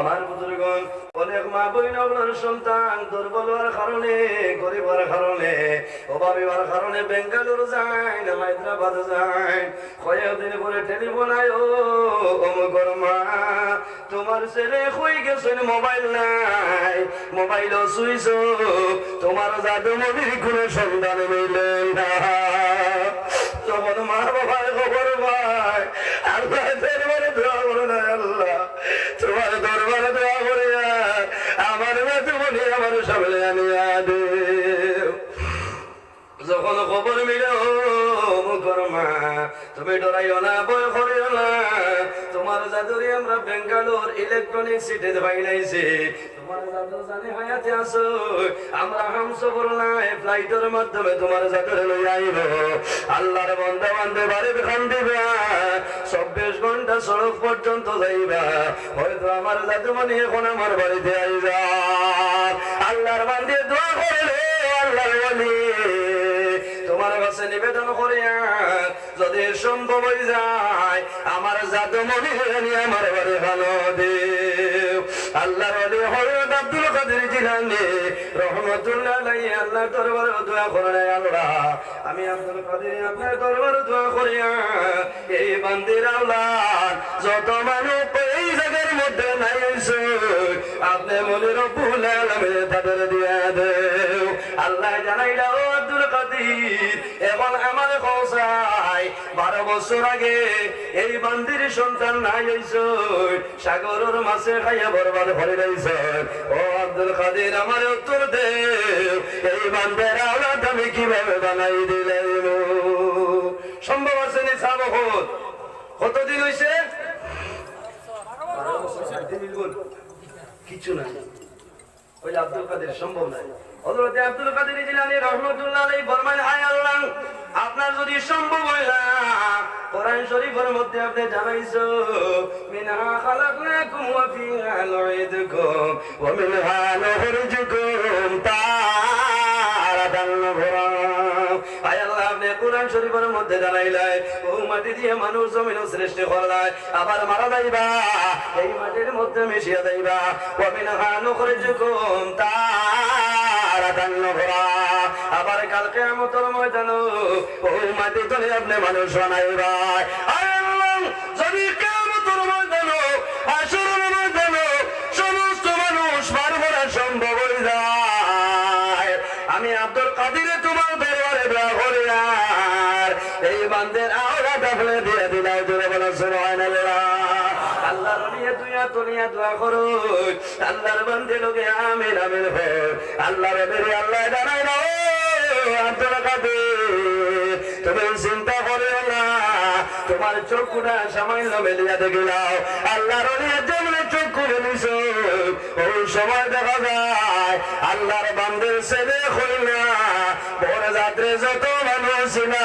আমার বুজুর্গণ, অনেক মা বইন আপনার সন্তান দুর্বল হওয়ার কারণে, গরিব হওয়ার কারণে, অভাবী হওয়ার কারণে বেঙ্গালুরু যায় না হায়দ্রাবাদ যায় কয়েকদিন পরে টেলিফোন আয়, ও অমুকর মা, তোমার ছেলে হয়ে গেছেন মোবাইল নাই মোবাইল সুইচ তোমার জাদু মদির কোনো সন্ধান মিলেন না। আনিয়া দে যখন খবর মিলে মুখর মা তুমি ডরাইও না, ভয় করিও না। তোমার জাদুরি আমরা বেঙ্গালোর ইলেকট্রনিক সিটি পাইলাইছি তোমার জাদু জানি হায়াতে আসো আমরা হামস করলাই ফ্লাইটের মাধ্যমে তোমার জাদুরে লই আইব। আল্লাহর বন্ধে বান্ধে বাড়ি খান দিবা। চব্বিশ ঘণ্টা সড়ক পর্যন্ত যাইবা, হয়তো আমার দাদুমণি এখন আমার বাড়িতে আইবা। আল্লাহর বান্ধে দোয়া করলে আল্লাহর বলি তোমার কাছে নিবেদন করিয়া যদি সম্ভব হয়ে যায়, আমার জাদুমণি আমার বাড়ি ভালো দেব আল্লাহর অলি হযরত আব্দুল কাদের জিলানী রহমাতুল্লাহ আল্লাহ দরবারে দোয়া করে আল্লাহ, আমি আব্দুল কাদের আপনার দরবারে দোয়া করিয়া এই বান্দির আওলাদ যত মানুষ এই জায়গার মধ্যে নাই আপনি মনে রব্বুল আলামিন তাদের দিয়া দেও। আল্লাহ জানাইলা বারো বছর আগে এই বান্দির সন্তান নাই সাগরের মাছে খাইয়া বরবাদ করে রইছে ও আব্দুল কাদের, আমার উত্তর দেও এই বান্দের আমি কীভাবে বানাই দিলেন সম্ভব আছে নি কতদিন হইছে? কিছু নাই। ওই আব্দুল কাদের সম্ভব নাই। হযরত আব্দুল কাদের জিলানী রাহমাতুল্লাহ আলাইহি ফরমান আয় আল্লাহ, আপনার যদি সম্ভব হয় না কোরআন শরীফের মধ্যে আপনি জানাইছো, মিনহা খালাকনাকুম ওয়া ফিহা নুঈদুকুম ওয়া মিনহা নুখরিজুকুম তারাতান কোরআন শরীফের মধ্যে জানাইলাই ও মাটি দিয়ে মানুষ জমিন সৃষ্টি করলাই আবার মারা যাইবা, এই মাটির মধ্যে মিশিয়ে যাইবা। উখরা আবার কাল কিয়ামতের ময়দানে ওই মাটি তলে আপনি মানুষ বানাইবা। যদি হাসরের ময়দানে সমস্ত মানুষ পার করা সম্ভব হয়ে যায়। আমি আব্দুল কাদিরে তোমার করি আর এই বান্দের আওলা দাফলে দিয়ে দিলাও জোরে বলো, সুবহানাল্লাহ। আল্লাহর নিয়ে দুইয়া তুলিয়া দোয়া করো। আল্লাহর বান্দে লোকে আমিন আমিন হো। আল্লাহর মেরে আল্লাহ জানাই না ও আব্দুল তুমি চিন্তা করে না, তোমার চক্ষুটা সামান্য মেলিয়া দেখিলাও আল্লাহর নিয়ে যেমনি চক্ষু মেলিছ ওই সময় দেখা যায়, আল্লাহর বান্দের ছেলে হই না। বড় যাত্রে যত মানুষ না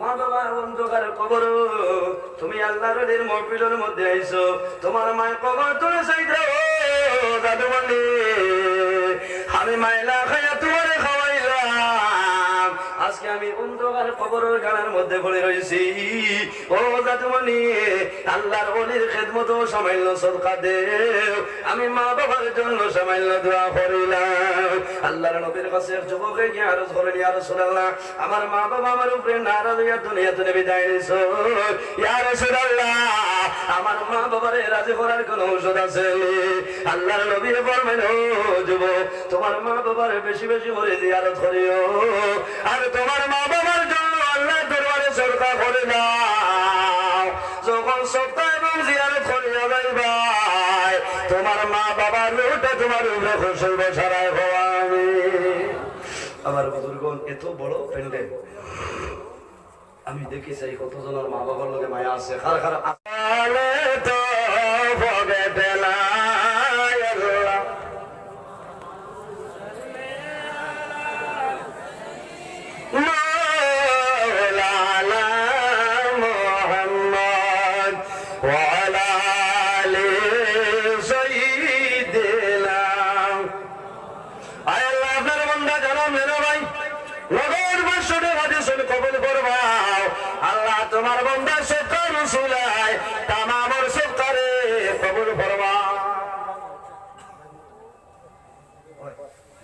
মা বাবার অন্ধকার কবর। তুমি আল্লাহর মহফিলের মধ্যে আইছো তোমার মায়ের কবর তুমি চাইতে কবরের মধ্যে পড়ে রয়েছি। ও আল্লাহর অলির খেদমত সামান্য সদকা দেও। আমি মা বাবার জন্য সামান্য দোয়া করিলাম। আল্লাহর নবীর কাছে যুবকে গিয়ে আরজ করেন ইয়া রাসূলুল্লাহ, আমার মা বাবা আমার উপরে নারাজ হইয়া দুনিয়াতে বিদায় নিছো। আমার মা বাবারে রাজি করার কোন ঔষধ আছে আল্লাহর নবী ও যুবক, তোমার মা বাবার বেশি বেশি করে জিয়ারত করিও। আর তোমার মা বাবার আল্লাহ দরবারে সরকার করে না যখন এবং জিয়ারে তোমার মা বাবার লোটা তোমার উপরে খুশি বসারায় আমার বুজুর্গন এত বড় প্যান্ডেল আমি দেখি সেই কতজনের মা বাবার লগে মায়া আছে। খার খার la la.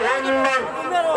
5人前。